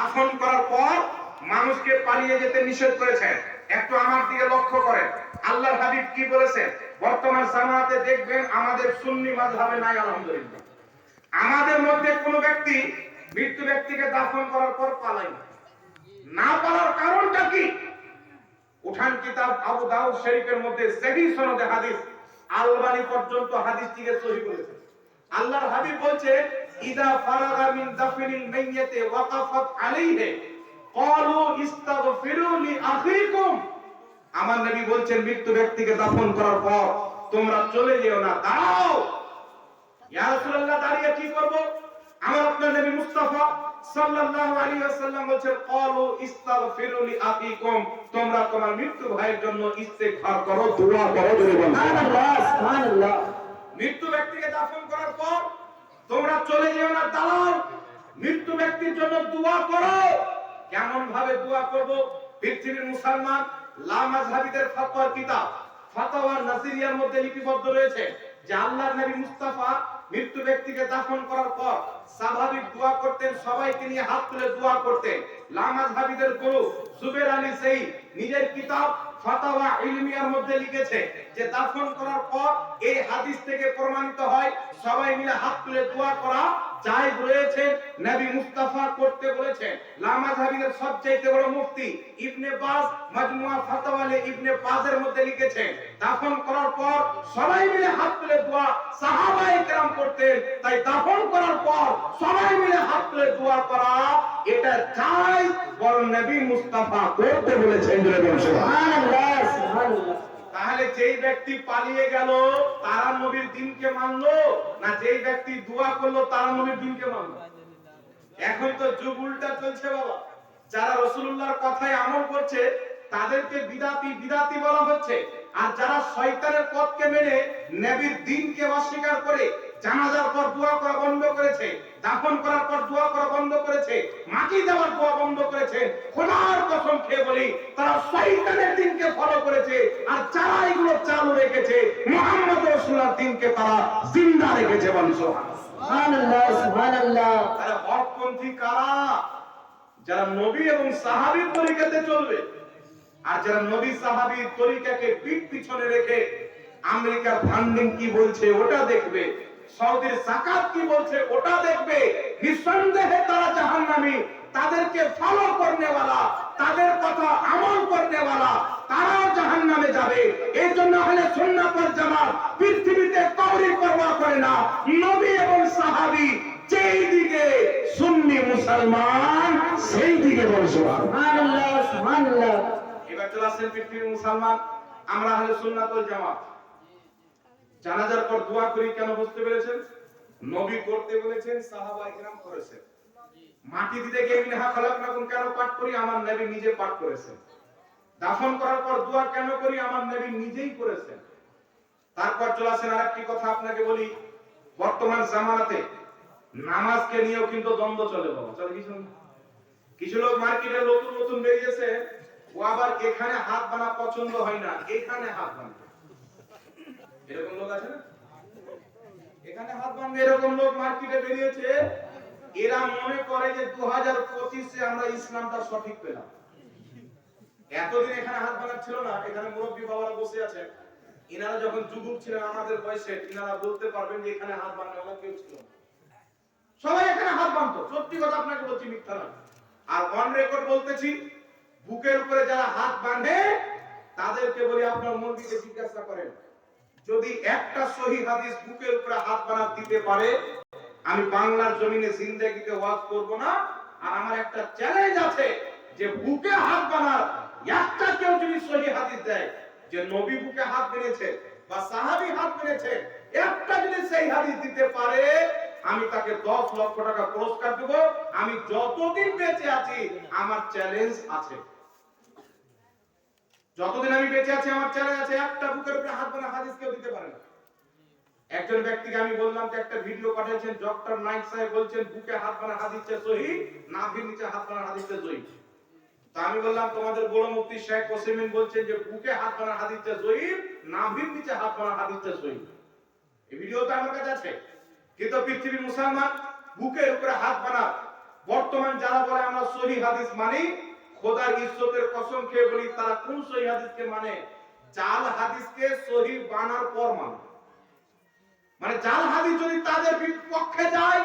দাফন করার পর মানুষকে পালিয়ে যেতে নিষেধ করেছেন। একটু আমার দিকে লক্ষ্য করেন। আল্লাহর হাবিব কি বলেছেন? বর্তমান জামাতে দেখবেন আমাদের সুন্নি মাযহাবে নাই, আলহামদুলিল্লাহ। আমাদের মধ্যে কোনো ব্যক্তি মৃত্যু ব্যক্তিকে দাফন করার পর পালায় না পালার কারণটা কি? উঠান কিতাব আবু দাউদ শরীফের মধ্যে সহি সনদে হাদিস, আলবানি পর্যন্ত হাদিসটিকে সহি করেছে। আল্লাহর হাবিব বলছে ইদা ফারাগা মিন দাফনিল মাইয়াতি ওয়াকাফাত আলাইহি ক্বালু ইস্তাগফিরু লি আখিকুম। আমার নবী বলছেন মৃত্যু ব্যক্তিকে দাফন করার পর তোমরা চলে যেও না দাঁড়াও। ইয়া রাসূলুল্লাহ দাঁড়িয়ে কি করব? আমার আপনার নবী মুস্তাফা সাল্লাল্লাহু আলাইহি ওয়াসাল্লাম বলেন ক্বালু ইস্তাগফিরু লি আখিকুম তোমরা তোমার মৃত্যু ভাইয়ের জন্য ইস্তেগফার করো দোয়া করো সুবহানাল্লাহ সুবহানাল্লাহ। মৃত্যু ব্যক্তিকে দাফন করার পর তোমরা চলে যেও না দাঁড়াও মৃত্যু ব্যক্তির জন্য দোয়া করো। কেমন ভাবে দোয়া করব? পৃথিবীর মুসলমান লামাজহাবিদের ফতোয়ার কিতাব। ফতোয়া নাসিরিয়ার মধ্যে লিপিবদ্ধ রয়েছে যে আল্লাহর নবী মুস্তাফা মৃত্যু ব্যক্তিকে দাফন করার পর স্বাভাবিক দোয়া করতেন, সবাইকে নিয়ে হাত তুলে দোয়া করতেন। লামাজহাবিদের গুরু জুবের আলী সেই নিজের কিতাব ফাতাওয়া ইলমিয়ার মধ্যে লিখেছে যে দাফন করার পর এই হাদিস থেকে প্রমাণিত হয় সবাই মিলে হাত তুলে দোয়া করা জায়েজ রয়েছে নবী মুস্তাফা করতে বলেছেন। লামা জাহাবিদের সবচেয়ে বড় মুফতি ইবনে বাজ, মাজমুয়া ফাতাওয়ালে ইবনে বাজের মধ্যে লিখেছেন, দাফন করার পর সবাই মিলে হাত তুলে দোয়া, সাহাবায়ে কেরাম করতেন। তাই দাফন করার পর সবাই মিলে হাত তুলে দোয়া করা, এটা জায়েজ বরং নবী মুস্তাফা করতে বলেছেন। সুবহানাল্লাহ সুবহানাল্লাহ। তাহলে যেই ব্যক্তি পালিয়ে গেল তারা নবীর দিনকে মানলো, না যেই ব্যক্তি দোয়া করল তারা নবীর দিনকে মানলো? এখন তো যুগ উল্টা চলছে বাবা। যারা রসুল্লাহর কথায় আমল করছে, তাদেরকে বিদাতি বিদাতি বলা হচ্ছে। আর যারা শয়তানের পথকে মেনে নবীর দিনকে অস্বীকার করে জানাজার পর দোয়া করা বন্ধ করেছে দাফন করার পর দোয়া করা বন্ধ করেছে মাটি দেওয়ার দোয়া বন্ধ করেছে খোদার কসম খেয়ে বলি তারা শয়তানের দিনকে ফলো করেছে। আর যারা এগুলো চালু রেখেছে মোহাম্মদ রসুল্লাহর দিনকে তারা জিন্দা রেখেছে বংশ সুবহানাল্লাহ। সুবহানাল্লাহ তাহলে হকপন্থী কারা? যারা নবী এবং সাহাবীর তরিকাতে চলবে। আর যারা নবী সাহাবীর তরিকাকে পিঠ পিছনে রেখে আমেরিকার ফান্ডিং কি বলছে ওটা দেখবে, সৌদির জাকাত কি বলছে ওটা দেখবে, নিঃসন্দেহে তারা জাহান্নামী, তাদেরকে ফলো করনেওয়ালা, তাদের কথা আমল করনেওয়ালা, তারাও জাহান্নামে যাবে। এই জন্য হলে সুন্নাতর জামাত পৃথিবীতে কাউরি পরোয়া করে না। নবী এবং সাহাবী যেই দিকে সুন্নি মুসলমান, সেই দিকে বলছো সুবহানাল্লাহ সুবহানাল্লাহ। মুসলমান, আমরা সুন্নাতুল জামাত। জানাজার পর দোয়া করি, কেন বুঝতে পেরেছেন? নবী করতে বলেছেন, সাহাবা ইকরাম করেছেন। মাটি দিতে গিয়ে কেন পাঠ করি? আমার নবী নিজে পাঠ করেছেন। দাফন করার পর দোয়া কেন করি? আমার নবী নিজেই করেছেন। তারপর চলে আসেন আরেকটি কথা আপনাকে বলি। বর্তমান জামানাতে নামাজকে নিয়েও কিন্তু দ্বন্দ্ব চলে বাবা। চলে কিছু কিছু লোক মার্কেটে নতুন নতুন বেরিয়েছে। ও আবার এখানে হাত বানা পছন্দ হয় না, এখানে হাত বানবে এরকম লোক আছে না? এখানে হাত বানবে এরকম লোক মার্কেটে বেরিয়েছে, এরা মনে করে যে দু হাজার আমরা ইসলামটা সঠিক পেলাম। এতদিন এখানে হাত বানার ছিল না, এখানে মুরব্বী বাবারা বসে আছেন ইনারা যখন যুবক ছিলেন আমাদের বয়সে ইনারা বলতে পারবেন যে এখানে হাত বানানো কেউ ছিল না। সবাই এখানে হাত বাঁধতো সত্যি কথা আপনাকে বলছি মিথ্যা নয়। আর অন রেকর্ড বলতেছি বুকের উপরে যারা হাত বাঁধে, তাদেরকে বলি আপনার মন্দিরে জিজ্ঞাসা করেন, যদি একটা সহি হাদিস বুকের উপরে হাত বানাত দিতে পারে, আমি বাংলার জমিনে জিন্দেগিতে ওয়াজ করব না। আর আমার একটা চ্যালেঞ্জ আছে যে বুকে হাত বানার একটা কেউ যদি সহি হাদিস দেয়, যে নবী বুকে হাত বেঁধেছে বা সাহাবী হাত বেঁধেছে, একটা যদি সেই হাদিস দিতে পারে, আমি তাকে দশ লক্ষ টাকা পুরস্কার দেব। আমি যতদিন বেঁচে আছি, আমার চ্যালেঞ্জ আছে। যতদিন আমি বেঁচে আছি, আমার চ্যালেঞ্জ আছে, একটা বুকের উপরে হাত বানা হাদিস কেউ দিতে পারে না। একজন ব্যক্তিকে আমি বললাম যে একটা ভিডিও পাঠিয়েছেন, ডক্টর নাইক সাহেব বলছেন, বুকে হাত বানা হাদিসে সহি, নাভির নিচে হাত বানা হাদিসে সহি। তো আমি বললাম, তোমাদের বড় মুফতি শেখ ওসিমিন বলছেন যে বুকে হাত বানা হাদিসে সহি, নাভির নিচে হাত বানা হাদিসে সহি। এই ভিডিওটা আমার কাছে আছে। কিন্তু পৃথিবীর মুসলমান বুকের উপরে হাত বানা বর্তমান যারা বলে আমরা সহি হাদিস মানি খোদার ইজ্জতের কসম খেয়ে বলি তারা কোন সহি হাদিসকে মানে? জাল হাদিসকে সহি বানার পর মানে। মানে জাল হাদিস যদি তাদের বিপক্ষে যায়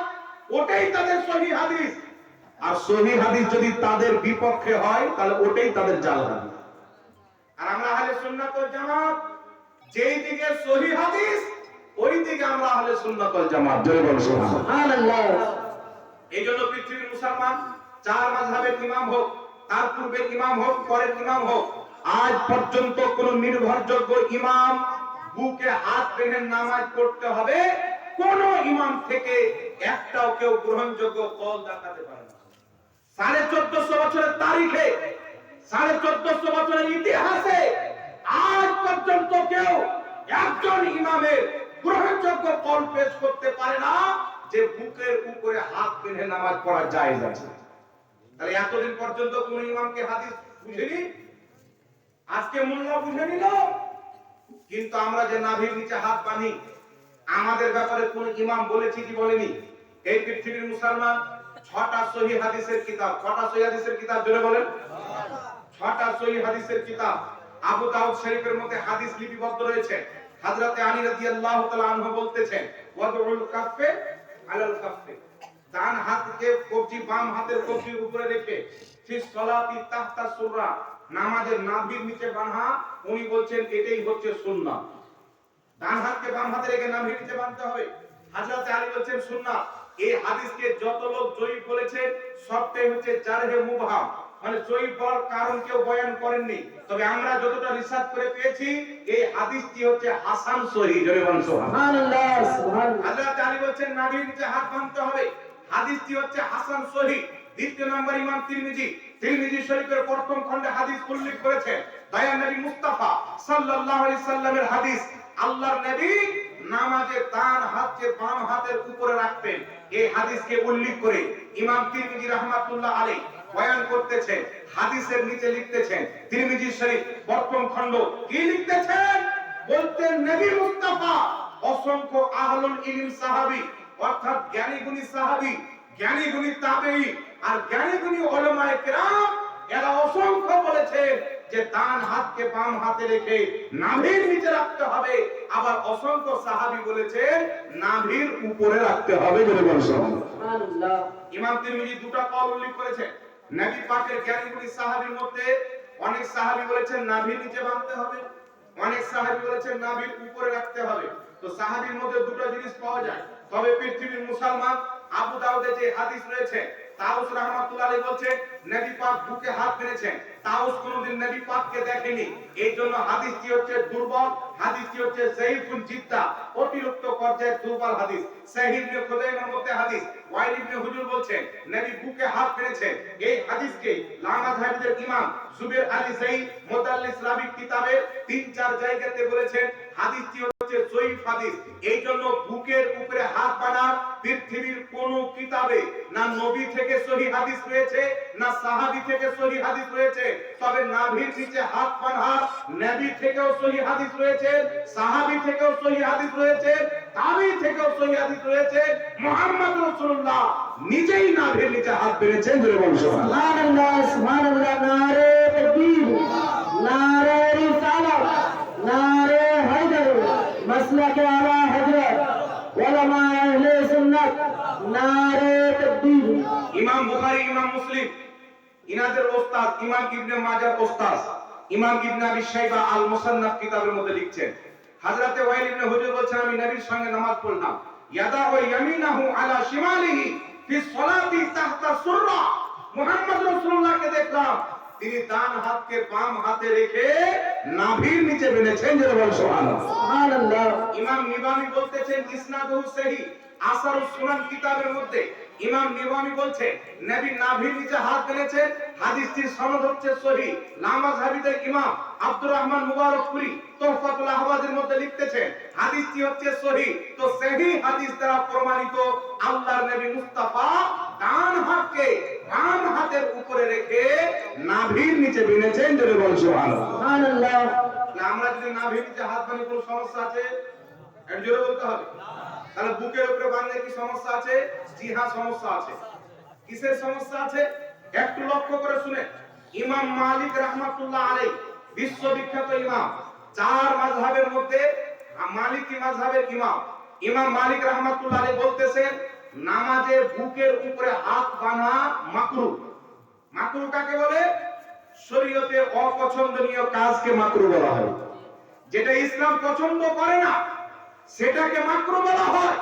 ওটাই তাদের সহি হাদিস। আর সহি হাদিস যদি তাদের বিপক্ষে হয় তাহলে ওটাই তাদের জাল হাদিস। আর আমরা আহলে সুন্নাত ওয়াল জামাত যেই দিকে সহি হাদিস ওই দিকে আমরা আহলে সুন্নাত ওয়াল জামাত। জয় বল সুবহানাল্লাহ। Subhanallah. এই জন্য পৃথিবীর মুসলমান চার মাযহাবের ইমাম হোক তার পূর্বের ইমাম হোক, পরের ইমাম হোক, আজ পর্যন্ত কোন নির্ভরযোগ্য ইমাম বুকে হাত রেখে নামাজ পড়তে হবে, কোন ইমাম থেকে একটাও কেউ গ্রহণযোগ্য কল দেখাতে পারে সাড়ে চোদ্দশো বছরের তারিখে, সাড়ে চোদ্দশো বছরের ইতিহাসে আজ পর্যন্ত কেউ একজন ইমামের গ্রহণযোগ্য কল পেশ করতে পারে না, যে বুকের উপরে হাত বেঁধে নামাজ পড়া যায় আছে তাহলে এতদিন পর্যন্ত কোন ইমামকে হাদিস বুঝেনি? আজকে মোল্লা বুঝে নিল। কিন্তু আমরা যে নাভির নিচে হাত বাঁধি, আমাদের ব্যাপারে কোন ইমাম বলেছি কি বলেনি। এই পৃথিবীর মুসলমান ছটা সহি হাদিসের কিতাব, ছটা সহি হাদিসের কিতাব জোরে বলেন। ছটা সহি হাদিসের কিতাব। আবু দাউদ শরীফের মধ্যে হাদিস লিপিবদ্ধ রয়েছে। হযরতে আলী রাদিয়াল্লাহু তাআলা আনহু বলতেছেন, ওয়াদউল কাফে আলাল কাফে ডান হাতকে কবজি বাম হাতের কবজির উপরে রেখে সলাতি তাহতা সুররা নামাজের নাভির নিচে বাঁধা উনি বলছেন এটাই হচ্ছে সুন্নাহ ডান হাতকে বাম হাতে রেখে নাভির নিচে বাঁধতে হবে। হযরত আলী বলছেন সুন্নাহ এই হাদিসকে যত লোক জয়ী বলেছে সবটাই হচ্ছে জারহে মুবহাম। মানে জয়ী কারণ কেউ বয়ান করেননি। তবে আমরা যতটা রিসার্চ করে পেয়েছি এই হাদিসটি হচ্ছে হাসান সহি জোরে বলুন সুবহানাল্লাহ Subhanallah. Subhanallah. হযরত আলী বলছেন নাভির নিচে হাত বাঁধতে হবে। হাদিসটি হচ্ছে হাসান সহি, দ্বিতীয় নম্বর ইমাম তিরমিজি। তিরমিজি শরীফের প্রথম খণ্ডে হাদিস উল্লেখ করেছেন দয়ার নবী মুস্তাফা সাল্লাল্লাহু আলাইহি সাল্লামের হাদিস, আল্লাহর নবী নামাজে ডান হাতকে বাম হাতের উপরে রাখতেন। এই হাদিসকে উল্লেখ করে ইমাম তিরমিজি রাহমাতুল্লাহ আলাইহি বয়ান করতেছেন, হাদিসের নিচে লিখতেছেন, তিরমিজি শরীফ প্রথম খণ্ড কি লিখতেছেন? বলতেন নবী মুস্তাফা, অসংখ্য আহলুল ইলম সাহাবী অর্থাৎ জ্ঞানী গুণী সাহাবী জ্ঞানী গুণী তাবেঈ আর জ্ঞানী গুণী উলামায়ে কেরাম এরা অসংখ্য বলেছেন যে ডান হাতকে বাম হাতে রেখে নাভির নিচে রাখতে হবে। আবার অসংখ্য সাহাবী বলেছেন নাভির উপরে রাখতে হবে বলে Subhanallah. ইমাম তিরমিজি দুটো কল উল্লেখ করেছেন। নবী পাকের জ্ঞানীগুলি সাহাবীর মধ্যে অনেক সাহাবী বলেছেন নাভির নিচে বাঁধতে হবে। অনেক সাহাবী বলেছেন নাভির উপরে রাখতে হবে। তো সাহাবীর মধ্যে দুটো জিনিস পাওয়া যায়। তবে পৃথিবীর মুসলমান আবু দাউদে যে হাদিস রয়েছে তাউস রাহমাতুল্লাহ আলাইহি বলছে, নবী পাক বুকে হাত মেরেছেন। তাউস কোনোদিন নবী পাককে দেখেনি। এই জন্য হাদিসটি হচ্ছে দুর্বল, হাদিসটি হচ্ছে সহিহুন জিদ্দা, অতিরিক্ত পর্যায়ের দুর্বল হাদিস। সহিহ ইবনে খুজাইমার মধ্যে হাদিস, ওয়াইল ইবনে হুজুর বলছেন, নবী বুকে হাত মেরেছেন। এই হাদিসকে লামাজ হাদিসের ইমাম জুবের আলী জাইদ মুতাল্লিস রাবি কিতাবের তিন চার জায়গাতে বলেছেন, হাদিসটি হচ্ছে জয়ীফ হাদিস। এই জন্য বাঁধা পৃথিবীর কোন কিতাবে না নবী থেকে সহি হাদিস রয়েছে, না সাহাবী থেকে সহি হাদিস রয়েছে, তবে নাভির নিচে হাত বাঁধা নবী থেকেও সহি হাদিস রয়েছে, সাহাবী থেকেও সহি হাদিস রয়েছে, তাবি থেকেও সহি হাদিস রয়েছে, মুহাম্মদ রাসূলুল্লাহ নিজেই নাভির নিচে হাত বেঁধেছেন জোরে বলুন সুবহানাল্লাহ Subhanallah. Subhanallah. Nare takbir. Nare risalat. Nare haydar. Maslak ala hadrat. ইমাম বুখারী, ইমাম মুসলিম। ইনাদের ওস্তাদ, ইমাম মাজার ওস্তাদ, ইমাম আবি শাইবা আল মুসান্নাফ কিতাবের মধ্যে লিখছেন। ওয়াইল ইবনে হুজুর বলছেন, আমি নবীর সঙ্গে নামাজ পড়লাম। ইয়াদা ওয়া ইয়ামিনাহু আলা শিমালিহি ফি সলাতি তাহতা সুররা। মুহাম্মদ রাসূলুল্লাহকে দেখলাম তিনি ডান হাতকে বাম হাতে রেখে নাভির নিচে বেঁধেছেন যেটা বল সুবহানাল্লাহ। ইমাম নিবামি বলতেছেন ইসনাদুহু সহি আসার সুনান কিতাবের মধ্যে। ইমাম নিবামি বলছে নবী নাভির নিচে হাত বেঁধেছেন হাদিসটির সনদ হচ্ছে সহি লামাজ হাবিদের ইমাম আব্দুর রহমান মুবারকপুরি তোহফাতুল আহওয়াজের মধ্যে লিখতেছেন হাদিসটি হচ্ছে সহি। তো সহি হাদিস দ্বারা প্রমাণিত আল্লাহর নবী মুস্তাফা ডান হাতকে বাম হাতের উপরে রেখে নাভির নিচে বেঁধেছেন যদি বল সুবহানাল্লাহ। আমরা যদি না ভেবেছি হাত বানি কোনো সমস্যা আছে? একটু জোরে বলতে হবে। তাহলে বুকের উপরে বাঁধলে কি সমস্যা আছে? জি হ্যাঁ সমস্যা আছে। কিসের সমস্যা আছে? একটু লক্ষ্য করে শুনে ইমাম মালিক রহমাতুল্লাহ আলাই বিশ্ববিখ্যাত ইমাম। চার মাযহাবের মধ্যে মালিকি মাযহাবের ইমাম। ইমাম মালিক রহমাতুল্লাহ বলতেছেন, নামাজে বুকের উপরে হাত বাঁধা মাকরু। মাকরু কাকে বলে? শরীয়তে অপছন্দনীয় কাজকে মাকরু বলা হয়। যেটা ইসলাম পছন্দ করে না, সেটাকে মাকরু বলা হয়।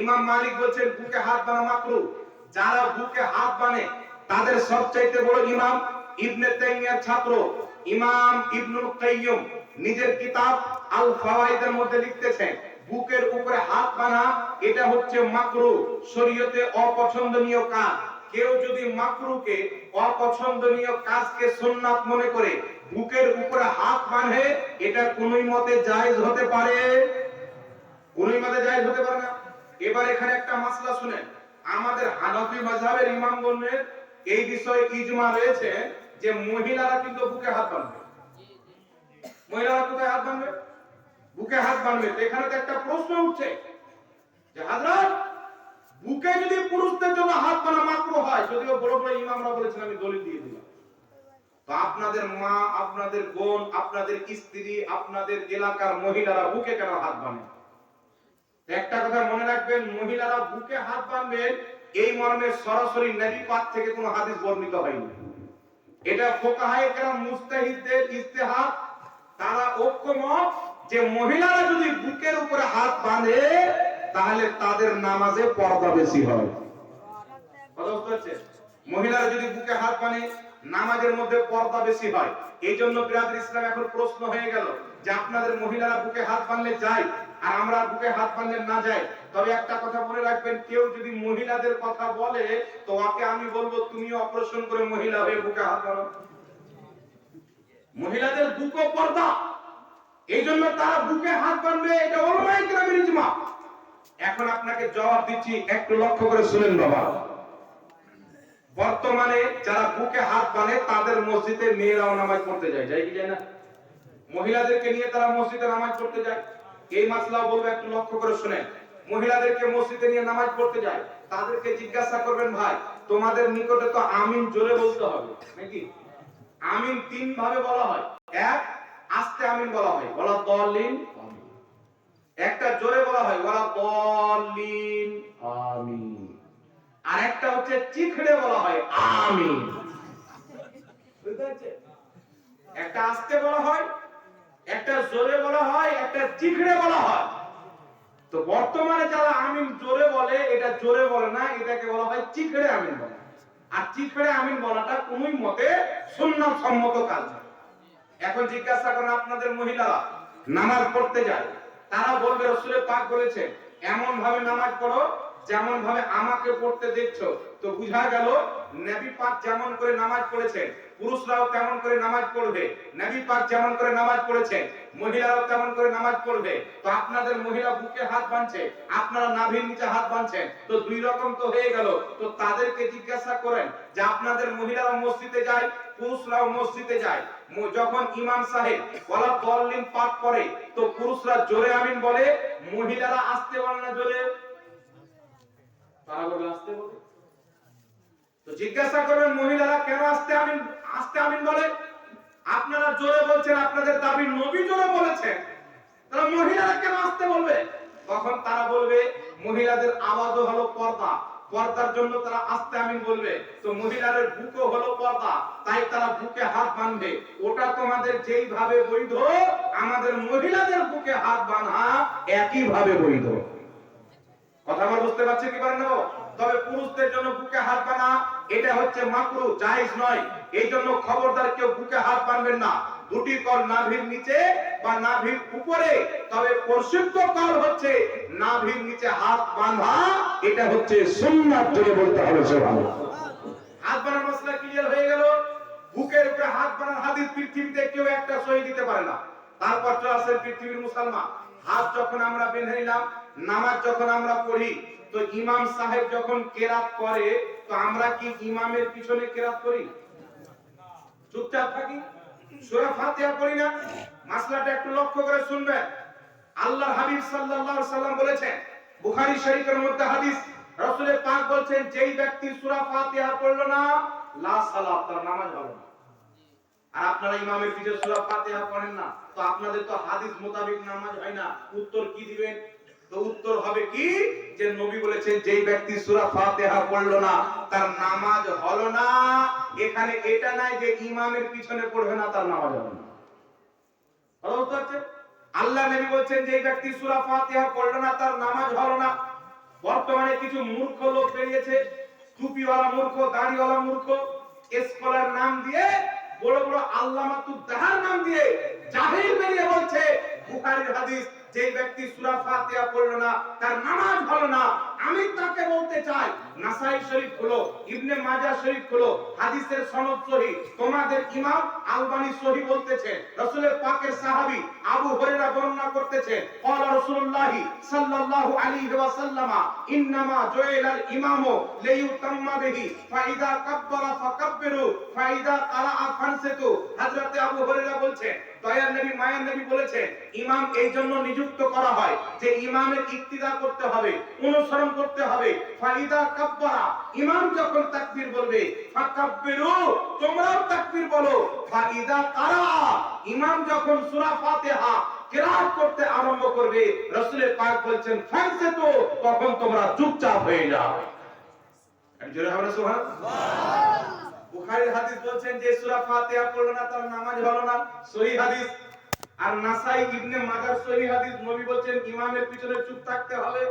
ইমাম মালিক বলছেন, বুকে হাত বানা মাকরু। যারা বুকে হাত বানে তাদের সবচাইতে বড় ইমাম ইবনে তাইমিয়ার ছাত্র। ইমাম ইবনুল কাইয়্যিম নিজের কিতাব আল ফাওয়াইদের মধ্যে লিখতেছেন, বুকের উপরে হাত বানা এটা হচ্ছে মাকরু, শরীয়তে অপছন্দনীয় কাজ। কেউ যদি মাকরুকে অপছন্দনীয় কাজকে সুন্নাত মনে করে, বুকের উপরে হাত বাঁধে, এটা কোনই মতে জায়েজ হতে পারে। কোনই মতে জায়েজ হতে পারে না। এবার এখানে একটা মাসলা শুনেন। আমাদের হানাফি মাযহাবের ইমামগণের এই বিষয়ে ইজমা রয়েছে। যে মহিলারা কিন্তু বুকে হাত বাঁধবে। মহিলারা কোথায় হাত বাঁধবে? বুকে হাত বাঁধবে। এখানে তো একটা প্রশ্ন উঠছে যে, হাজরাত, বুকে যদি পুরুষদের জন্য হাত বানা মাত্র হয়, যদিও বড় বড় ইমামরা বলেছেন, আমি দলিল দিয়ে দিলাম। তো আপনাদের মা, আপনাদের বোন, আপনাদের স্ত্রী, আপনাদের এলাকার মহিলারা বুকে কেন হাত বানে একটা কথা মনে রাখবেন, মহিলারা বুকে হাত বাঁধবেন, এই মর্মে সরাসরি নবী পাক থেকে কোনো হাদিস বর্ণিত হয়নি। এটা ফোকাহায়ে কেরাম মুস্তাহিদদের ইস্তেহাদ তারা ঐক্যমত যে মহিলারা যদি বুকের উপরে হাত বাঁধে, তাহলে তাদের নামাজে পর্দা বেশি হয়? মহিলারা যদি বুকে হাত বাঁধে, নামাজের মধ্যে পর্দা বেশি হয়। এই জন্য বিরাদের ইসলাম এখন প্রশ্ন হয়ে গেল যে আপনাদের মহিলারা বুকে হাত বাঁধলে যায় আর আমরা বুকে হাত বাঁধলে না যাই তবে একটা কথা মনে রাখবেন, কেউ যদি মহিলাদের কথা বলে তো ওকে আমি বলব তুমি অপারেশন করে মহিলা হয়ে বুকে হাত বাঁধো মহিলাদের বুকও পর্দা। এই জন্য তারা বুকে হাত বাঁধবে এটা ওলামায়ে কেরামের ইজমা। এখন আপনাকে জবাব দিচ্ছি, একটু লক্ষ্য করে শুনেন বাবা। বর্তমানে যারা বুকে হাত বাঁধে তাদের মসজিদে মেয়েরাও নামাজ পড়তে যায় যায় কি যায় না? মহিলাদেরকে নিয়ে তারা মসজিদে নামাজ পড়তে যায়। এই মাসলা বলব একটু লক্ষ্য করে শুনেন। মহিলাদেরকে মসজিদে নিয়ে নামাজ পড়তে যায়। তাদেরকে জিজ্ঞাসা করবেন, ভাই, তোমাদের নিকটে তো আমিন জোরে বলতে হবে। নাকি? আমিন তিন ভাবে বলা হয়। এক, আস্তে আমিন বলা হয়। বলা দলিন একটা জোরে বলা হয়, বলা দলিন আমিন। আর একটা হচ্ছে চিখড়ে বলা হয়, আমিন? একটা আস্তে বলা হয় একটা জোরে বলা হয়, একটা চিখড়ে বলা হয়। তো বর্তমানে যারা আমিন জোরে বলে, এটা জোরে বলে না, এটাকে বলা হয় চিখড়ে আমিন বলা। আর চিখড়ে আমিন বলাটা কোনোই মতে সুন্নাত সম্মত কাজ এখন জিজ্ঞাসা করেন আপনাদের মহিলারা, নামাজ পড়তে যায়, তারা বলবে, রসুলের পাক বলেছে এমন ভাবে নামাজ পড়ো যেমন ভাবে আমাকে পড়তে দেখছ, তো বুঝা গেল নবী পাক যেমন করে নামাজ পড়েছেন, পুরুষরাও তেমন করে নামাজ পড়বে, নবী পাক যেমন করে নামাজ পড়েছেন, মহিলারাও তেমন করে নামাজ পড়বে। তো আপনাদের মহিলা বুকে হাত বাঁধছে, আপনারা নাভির নিচে হাত বাঁধছেন, তো দুই রকম তো হয়ে গেল। তো তাদেরকে জিজ্ঞাসা করেন যে আপনাদের মহিলারা মসজিদে যায়, পুরুষরাও মসজিদে যায়। যখন ইমাম সাহেব বলা দলিন পাঠ করে, তো পুরুষরা জোরে আমিন বলে, মহিলারা আসতে বলে না জোরে? তারা আসতে তো জিজ্ঞাসা করবেন মহিলারা কেন আসতে আমিন আসতে আমিন বলে? আপনারা জোরে বলছেন, আপনাদের দাবি নবী জোরে তারা মহিলারা কেন আসতে বলবে? তখন তারা বলবে, মহিলাদের আওয়াজও হলো পর্দা। পর্দার জন্য তারা আস্তে আমিন বলবে। তো মহিলাদের বুকও হলো পর্দা। তাই তারা বুকে হাত বাঁধবে। ওটা তোমাদের যেইভাবে বৈধ, আমাদের মহিলাদের বুকে হাত বাঁধা একই ভাবে বৈধ। কথা আমার বুঝতে পারছেন কি পারেন না? তবে পুরুষদের জন্য বুকে হাত বানা, এটা হচ্ছে মাকরু, জায়েজ নয়। এই জন্য খবরদার কেউ বুকে হাত বানবেন না। দুটি কল নাভির নিচে বা নাভির উপরে। তবে প্রসিদ্ধ কল হচ্ছে নাভির নিচে হাত বাঁধা, এটা হচ্ছে সুন্নাত জোরে বলতে হবে সবাই হাত বানার মশলা ক্লিয়ার হয়ে গেল। বুকের উপরে হাত বানার হাদিস পৃথিবীতে কেউ একটা সহি দিতে পারে না। তারপর চলে আসেন পৃথিবীর মুসলমান। হাত যখন আমরা বেঁধে নিলাম, নামাজ যখন আমরা পড়ি, তো ইমাম সাহেব যখন কেরাত করে, তো আমরা কি ইমামের পিছনে কেরাত করি? চুপচাপ থাকি? সূরা ফাতিহা পড়ি না? মাসলাটা একটু লক্ষ্য করে শুনবেন। আল্লাহর হাবিব সাল্লাল্লাহু সাল্লাম বলেছেন, বুখারী শরীফের মধ্যে হাদিস রসুলে পাক বলছেন, যেই ব্যক্তি সূরা ফাতিহা পড়ল না, লা সালাত, তার নামাজ হবে না। আপনারা ইমামের পিছে সূরা ফাতিহা পড়েন না, তো আপনাদের তো হাদিস মোতাবেক নামাজ হয় না। উত্তর কি দিবেন? তো উত্তর হবে কি? যে নবী বলেছেন, যেই ব্যক্তি ফাতিহা না, তার নামাজ হলো না। এখানে এটা নাই যে ইমামের পিছনে পড়বে না, তার নামাজ হবে না? আল্লাহ নবী বলছেন যে ব্যক্তি সূরা ফাতিহা না, তার নামাজ হলো না। বর্তমানে কিছু মূর্খ লোক বেরিয়েছে, টুপিওয়ালা মূর্খ, দাড়িওয়ালা মূর্খ স্কলার নাম দিয়ে বড় বড় আল্লামা তাহার নাম দিয়ে জাহিল বেরিয়ে বলছে বুখারীর হাদিস যে ব্যক্তি সূরা ফাতিহা না, তার নামাজ ভালো না। আমি তাকে বলতে চাই, নাসাই শরীফ খুলো, ইবনে মাজা শরীফ খুলো, হাদিসের সনদ সহি। তোমাদের ইমাম আলবানি সহি বলতেছে, রসুলের পাকের সাহাবী আবু হুরায়রা বর্ণনা করতেছে, ক্বালা রাসূলুল্লাহ সাল্লাল্লাহু আলাইহি ওয়া সাল্লামা ইন্নামা জুইলাল ইমামু লিইউতাম্মা বিহি, ফাইদা কাব্বারা ফাকাব্বিরু, ফাইদা কারা ফানসিতু হযরতে আবু হুরায়রা বলছে দয়ার নবী, মায়ের নবী বলেছে ইমাম এই জন্য নিযুক্ত করা হয় যে ইমামের ইক্তিদা করতে হবে, অনুসরণ করতে হবে। ফাইদা কাব্বারা, ইমাম যখন তাকবীর বলবে, ফাকাব্বিরু, তোমরাও তাকবীর বলো। ফাইদা কারা, ইমাম যখন সূরা ফাতিহা কিরাত করতে আরম্ভ করবে, রাসূলের পাক বলছেন ফাইসে তো, তখন তোমরা চুপচাপ হয়ে যাও। জোরে হবে সুবহান বুখারীর হাদিস বলছেন যে সূরা ফাতিহা পড়ল না, তার নামাজ হলো না, সহি হাদিস। আর নাসাই ইবনে মাজাহ সহি হাদিস, নবী বলছেন ইমামের পিছনে চুপ থাকতে হবে।